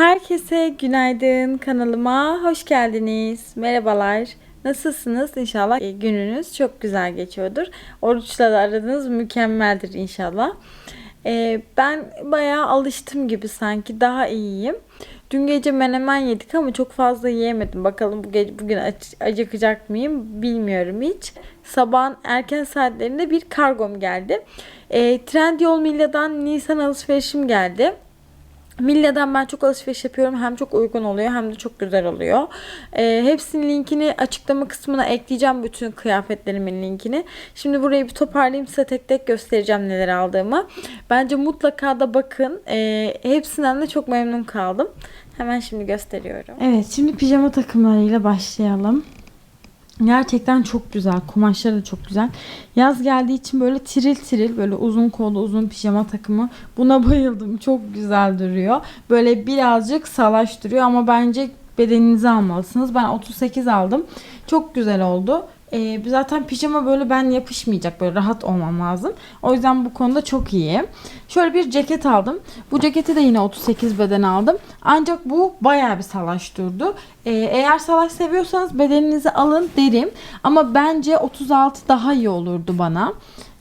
Herkese günaydın kanalıma hoş geldiniz. Merhabalar. Nasılsınız? İnşallah e, gününüz çok güzel geçiyordur. Oruçla da aranız mükemmeldir inşallah. E, ben bayağı alıştım gibi sanki daha iyiyim. Dün gece menemen yedik ama çok fazla yiyemedim. Bakalım bu gece bugün acıkacak mıyım bilmiyorum hiç. Sabahın erken saatlerinde bir kargom geldi. E, Trendyol Milya'dan Nisan alışverişim geldi. Milya'dan ben çok alışveriş yapıyorum. Hem çok uygun oluyor hem de çok güzel oluyor. Ee, hepsinin linkini açıklama kısmına ekleyeceğim. Bütün kıyafetlerimin linkini. Şimdi burayı bir toparlayayım size tek tek göstereceğim neler aldığımı. Bence mutlaka da bakın. Ee, hepsinden de çok memnun kaldım. Hemen şimdi gösteriyorum. Evet şimdi pijama takımlarıyla başlayalım. Gerçekten çok güzel. Kumaşları da çok güzel. Yaz geldiği için böyle tiril tiril böyle uzun kollu uzun pijama takımı. Buna bayıldım. Çok güzel duruyor. Böyle birazcık salaş duruyor ama bence bedeninizi almalısınız. Ben 38 aldım. Çok güzel oldu. Ee, zaten pijama böyle ben yapışmayacak böyle rahat olmam lazım. O yüzden bu konuda çok iyi. Şöyle bir ceket aldım. Bu ceketi de yine 38 beden aldım. Ancak bu bayağı bir salaş durdu. Ee, eğer salaş seviyorsanız bedeninizi alın derim. Ama bence 36 daha iyi olurdu bana.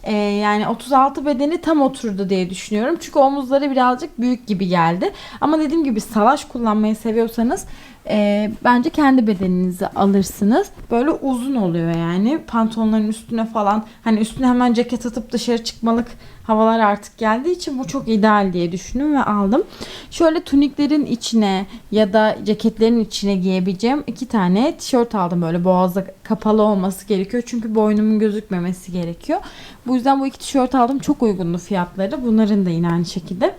Ee, yani 36 bedeni tam oturdu diye düşünüyorum. Çünkü omuzları birazcık büyük gibi geldi. Ama dediğim gibi salaş kullanmayı seviyorsanız e, bence kendi bedeninizi alırsınız. Böyle uzun oluyor yani. Pantolonların üstüne falan hani üstüne hemen ceket atıp dışarı çıkmalık havalar artık geldiği için bu çok ideal diye düşündüm ve aldım. Şöyle tuniklerin içine ya da ceketlerin içine giyebileceğim iki tane tişört aldım. Böyle boğazda kapalı olması gerekiyor. Çünkü boynumun gözükmemesi gerekiyor. Bu yüzden bu iki tişört aldım. Çok uygundu fiyatları. Bunların da yine aynı şekilde.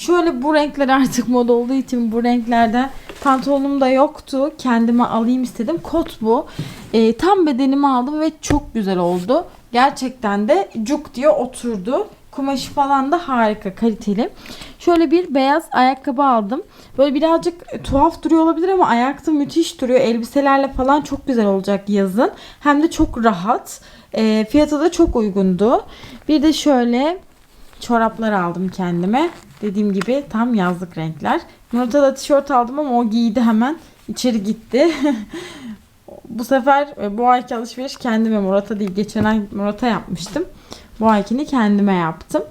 Şöyle bu renkler artık moda olduğu için bu renklerden pantolonum da yoktu. Kendime alayım istedim. Kot bu. Ee, tam bedenimi aldım ve çok güzel oldu. Gerçekten de cuk diye oturdu. Kumaşı falan da harika, kaliteli. Şöyle bir beyaz ayakkabı aldım. Böyle birazcık e, tuhaf duruyor olabilir ama ayakta müthiş duruyor. Elbiselerle falan çok güzel olacak yazın. Hem de çok rahat. E, fiyatı da çok uygundu. Bir de şöyle çoraplar aldım kendime. Dediğim gibi tam yazlık renkler. Murat'a da tişört aldım ama o giydi hemen. içeri gitti. bu sefer e, bu ayki alışveriş kendime Murat'a değil. Geçen ay Murat'a yapmıştım. Bu aykini kendime yaptım.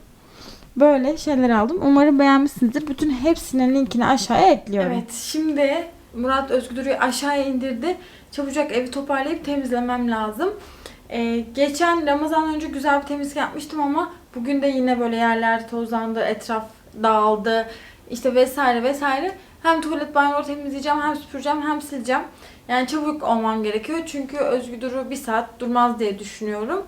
Böyle şeyler aldım. Umarım beğenmişsinizdir. Bütün hepsinin linkini aşağıya ekliyorum. Evet şimdi Murat Özgür'ü aşağıya indirdi. Çabucak evi toparlayıp temizlemem lazım. Ee, geçen Ramazan önce güzel bir temizlik yapmıştım ama bugün de yine böyle yerler tozlandı, etraf dağıldı işte vesaire vesaire. Hem tuvalet banyoları temizleyeceğim, hem süpüreceğim, hem sileceğim. Yani çabuk olmam gerekiyor çünkü Özgür Duru bir saat durmaz diye düşünüyorum.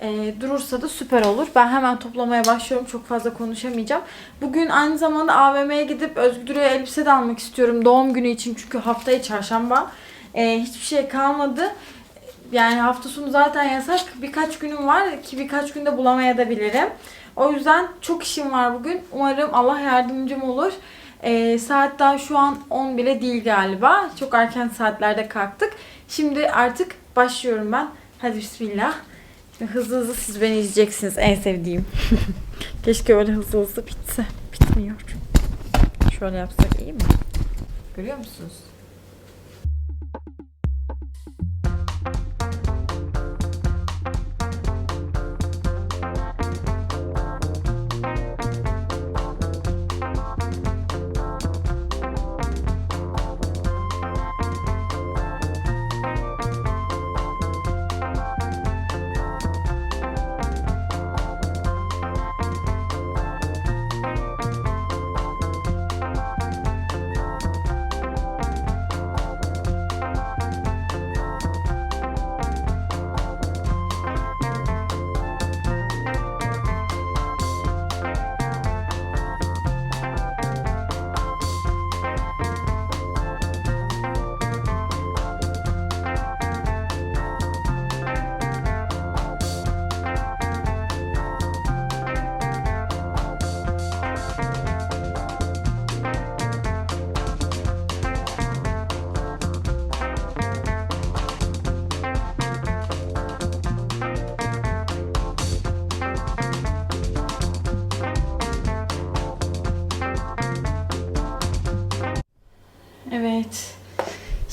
Ee, durursa da süper olur. Ben hemen toplamaya başlıyorum. Çok fazla konuşamayacağım. Bugün aynı zamanda AVM'ye gidip Duru'ya elbise de almak istiyorum. Doğum günü için çünkü haftaya çarşamba. Ee, hiçbir şey kalmadı. Yani hafta sonu zaten yasak. Birkaç günüm var ki birkaç günde bulamaya da bilirim. O yüzden çok işim var bugün. Umarım Allah yardımcım olur. Ee, saat daha şu an 10 bile değil galiba. Çok erken saatlerde kalktık. Şimdi artık başlıyorum ben. Hadi bismillah. Şimdi hızlı hızlı siz beni izleyeceksiniz. En sevdiğim. Keşke öyle hızlı hızlı bitse. Bitmiyor. Şöyle yapsak iyi mi? Görüyor musunuz?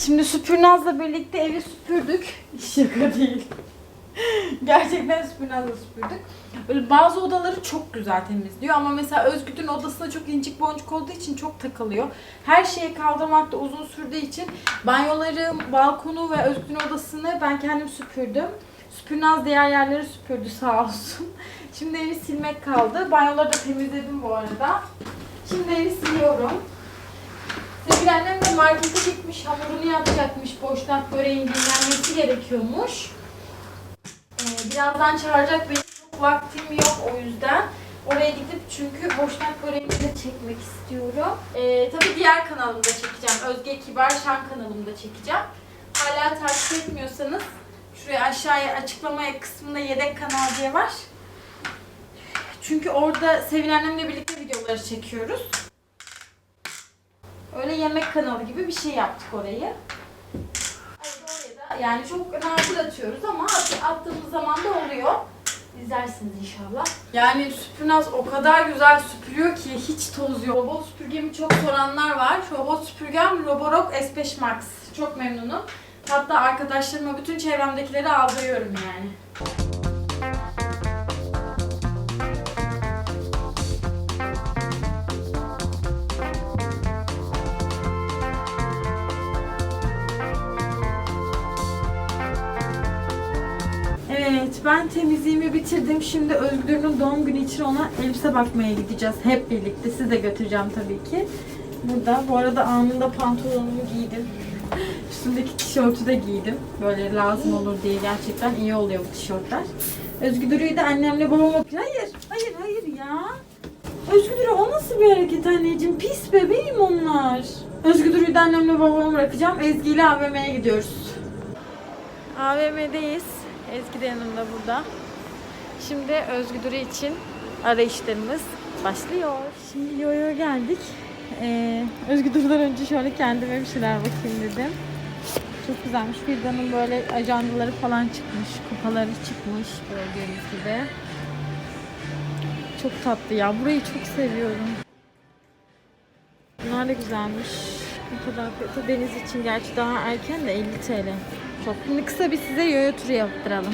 Şimdi Süpürnaz'la birlikte evi süpürdük. Şaka değil. Gerçekten Süpürnaz'la süpürdük. Böyle bazı odaları çok güzel temizliyor ama mesela Özgür'ün odasında çok incik boncuk olduğu için çok takılıyor. Her şeyi kaldırmakta uzun sürdüğü için banyoları, balkonu ve Özgür'ün odasını ben kendim süpürdüm. Süpürnaz diğer yerleri süpürdü sağ olsun. Şimdi evi silmek kaldı. Banyoları da temizledim bu arada. Şimdi evi siliyorum. Sevgili annem de markete gitmiş, hamurunu yapacakmış. Boşnak böreğin dinlenmesi gerekiyormuş. Ee, birazdan çağıracak benim çok vaktim yok o yüzden. Oraya gidip çünkü boşnak böreğini de çekmek istiyorum. Ee, tabii diğer kanalımda çekeceğim. Özge Kibar Şan kanalımda çekeceğim. Hala takip etmiyorsanız şuraya aşağıya açıklamaya kısmında yedek kanal diye var. Çünkü orada Sevin annemle birlikte videoları çekiyoruz. Öyle yemek kanalı gibi bir şey yaptık orayı. Yani çok nadir atıyoruz ama at- attığımız zaman da oluyor. İzlersiniz inşallah. Yani Süpürnaz o kadar güzel süpürüyor ki hiç toz yok. Robot süpürgemi çok soranlar var. Robot süpürgem Roborock S5 Max. Çok memnunum. Hatta arkadaşlarıma bütün çevremdekileri aldırıyorum yani. Temizliğimi bitirdim. Şimdi Özgür'ün doğum günü için ona elbise bakmaya gideceğiz. Hep birlikte. Siz de götüreceğim tabii ki. Burada. Bu arada anında pantolonumu giydim. Üstümdeki tişörtü de giydim. Böyle lazım olur diye gerçekten iyi oluyor bu tişörtler. Özgür'ü de annemle babam bakıyor. Hayır, hayır, hayır ya. Özgür'ü o nasıl bir hareket anneciğim? Pis bebeğim onlar. Özgür'ü de annemle babamı bırakacağım. Ezgi ile AVM'ye gidiyoruz. AVM'deyiz. Ezgi de yanımda burada. Şimdi Özgür için arayışlarımız başlıyor. Şimdi Yoyo'ya geldik. Ee, Özgür'den önce şöyle kendime bir şeyler bakayım dedim. Çok güzelmiş. Firda'nın böyle ajandaları falan çıkmış. Kupaları çıkmış gördüğünüz gibi. Çok tatlı ya. Burayı çok seviyorum. Bunlar da güzelmiş. Bu kadar deniz için gerçi daha erken de 50 TL. Çok. Şimdi kısa bir size yoyo turu yaptıralım.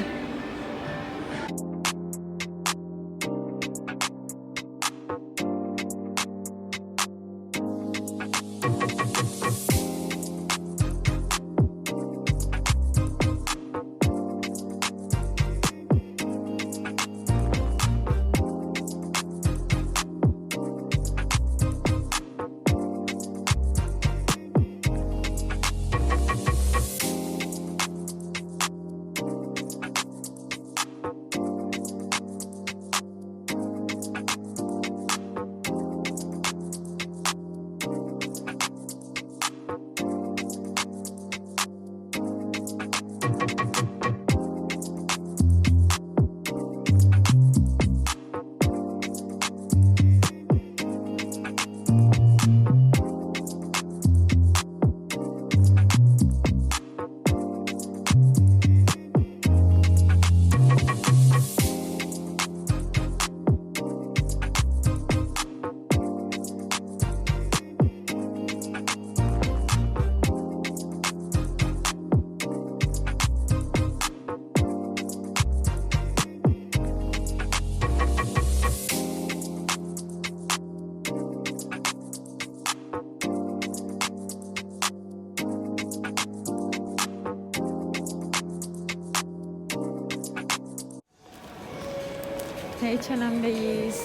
H&M'deyiz.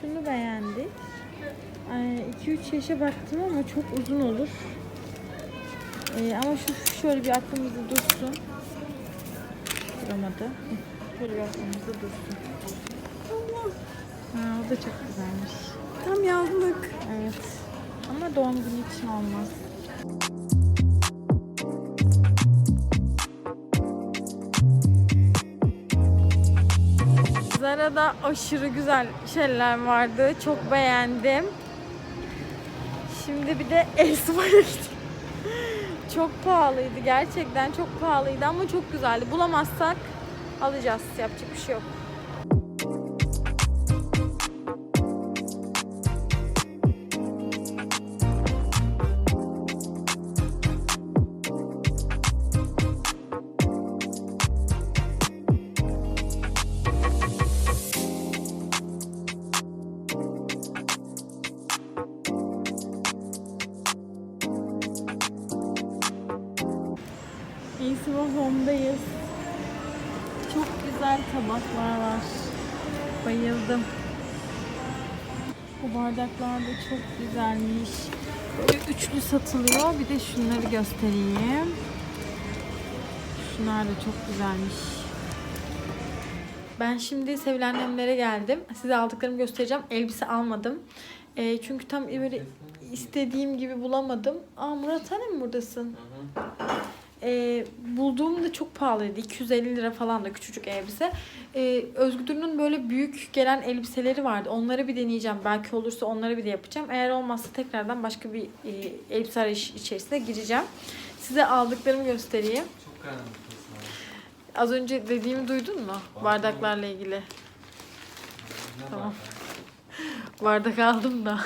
Şunu beğendik. 2-3 yaşa baktım ama çok uzun olur. Ee, ama şu şöyle bir aklımızda dursun. Duramadı. Şöyle bir aklımızda dursun. Allah. Ha, o da çok güzelmiş. Tam yazlık. Evet. Ama doğum günü için olmaz. Zara arada aşırı güzel şeyler vardı. Çok beğendim. Şimdi bir de Esma'ya gittik. Çok pahalıydı. Gerçekten çok pahalıydı ama çok güzeldi. Bulamazsak alacağız. Yapacak bir şey yok. Eğitim Home'dayız. Çok güzel tabaklar var. Bayıldım. Bu bardaklar da çok güzelmiş. Böyle üçlü satılıyor. Bir de şunları göstereyim. Şunlar da çok güzelmiş. Ben şimdi sevilenlemlere geldim. Size aldıklarımı göstereceğim. Elbise almadım. Ee, çünkü tam böyle istediğim gibi bulamadım. Aa Murat hani mi buradasın? Ee, bulduğumda çok pahalıydı. 250 lira falan da küçücük elbise. Ee, Özgür'ün böyle büyük gelen elbiseleri vardı. Onları bir deneyeceğim. Belki olursa onları bir de yapacağım. Eğer olmazsa tekrardan başka bir e, elbise arayış içerisine gireceğim. Size aldıklarımı göstereyim. Çok karanlık. Az önce dediğimi duydun mu? Bardaklarla ilgili. Tamam. Bardak aldım da.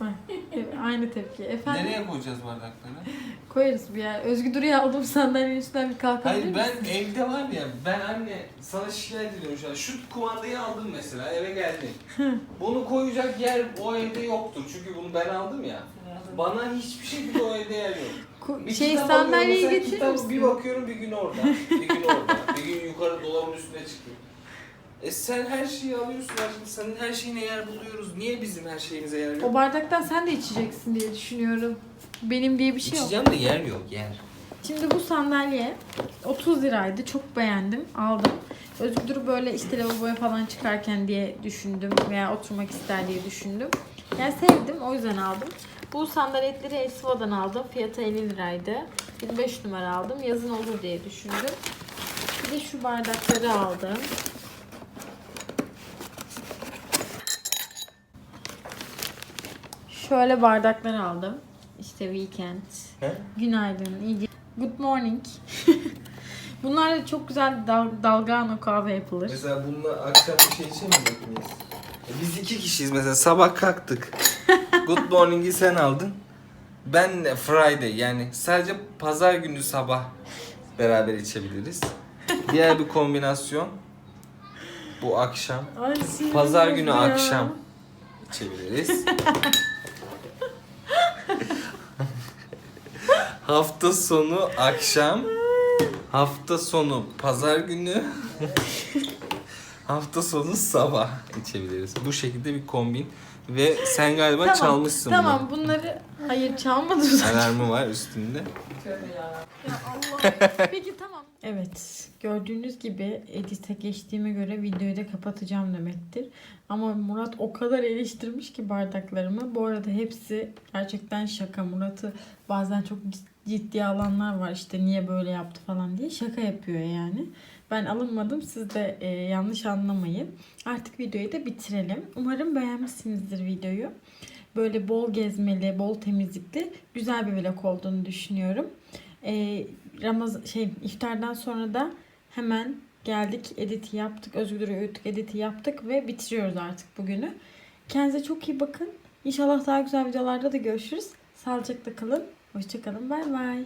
Evet, Aynı tepki. Efendim? Nereye koyacağız bardakları? Koyarız bir yer. Özgü Duru'yu aldım sandalyenin üstünden bir kalkabilir Hayır misin? ben evde var ya ben anne sana şikayet ediyorum şu an. Şu kumandayı aldım mesela eve geldim. bunu koyacak yer o evde yoktur. Çünkü bunu ben aldım ya. Bana hiçbir şekilde o evde yer yok. Ku- Bir şey kitap alıyorum sandalyeyi mesela, getirir kitap- misin? Bir bakıyorum bir gün orada, bir gün orada, bir gün yukarı dolabın üstüne çıkıyor. E sen her şeyi alıyorsun aşkım. Senin her şeyine yer buluyoruz. Niye bizim her şeyimize yer yok? O bardaktan sen de içeceksin diye düşünüyorum. Benim diye bir şey yok. İçeceğim de yer yok yer. Şimdi bu sandalye 30 liraydı. Çok beğendim. Aldım. Özgür böyle işte lavaboya falan çıkarken diye düşündüm veya oturmak ister diye düşündüm. Yani sevdim o yüzden aldım. Bu sandaletleri Esva'dan aldım. Fiyatı 50 liraydı. 25 numara aldım. Yazın olur diye düşündüm. Bir de şu bardakları aldım. Şöyle bardaklar aldım. İşte weekend. He? Günaydın, iyi Good morning. Bunlar da çok güzel dal dalgano kahve yapılır. Mesela bununla akşam bir şey içemeyecek miyiz? E Biz iki kişiyiz mesela sabah kalktık. Good morning'i sen aldın. Ben de Friday yani sadece pazar günü sabah beraber içebiliriz. Diğer bir kombinasyon bu akşam. Ay, Pazar günü ya. akşam içebiliriz. Hafta sonu akşam. Hafta sonu pazar günü. Hafta sonu sabah içebiliriz. Bu şekilde bir kombin. Ve sen galiba Tamam, çalmışsın Tamam bunları hayır çalmadım bunu. zaten. Alarmı var üstünde. Ya Allah. Peki tamam. Evet gördüğünüz gibi edite geçtiğime göre videoyu da kapatacağım demektir. Ama Murat o kadar eleştirmiş ki bardaklarımı. Bu arada hepsi gerçekten şaka. Murat'ı bazen çok ciddi alanlar var işte niye böyle yaptı falan diye şaka yapıyor yani. Ben alınmadım siz de e, yanlış anlamayın. Artık videoyu da bitirelim. Umarım beğenmişsinizdir videoyu. Böyle bol gezmeli, bol temizlikli güzel bir vlog olduğunu düşünüyorum. Ee, Ramaz şey iftardan sonra da hemen geldik, editi yaptık, Özgür'ü uyuttuk, editi yaptık ve bitiriyoruz artık bugünü. Kendinize çok iyi bakın. İnşallah daha güzel videolarda da görüşürüz. Sağlıcakla kalın. Hoşçakalın. Bay bay.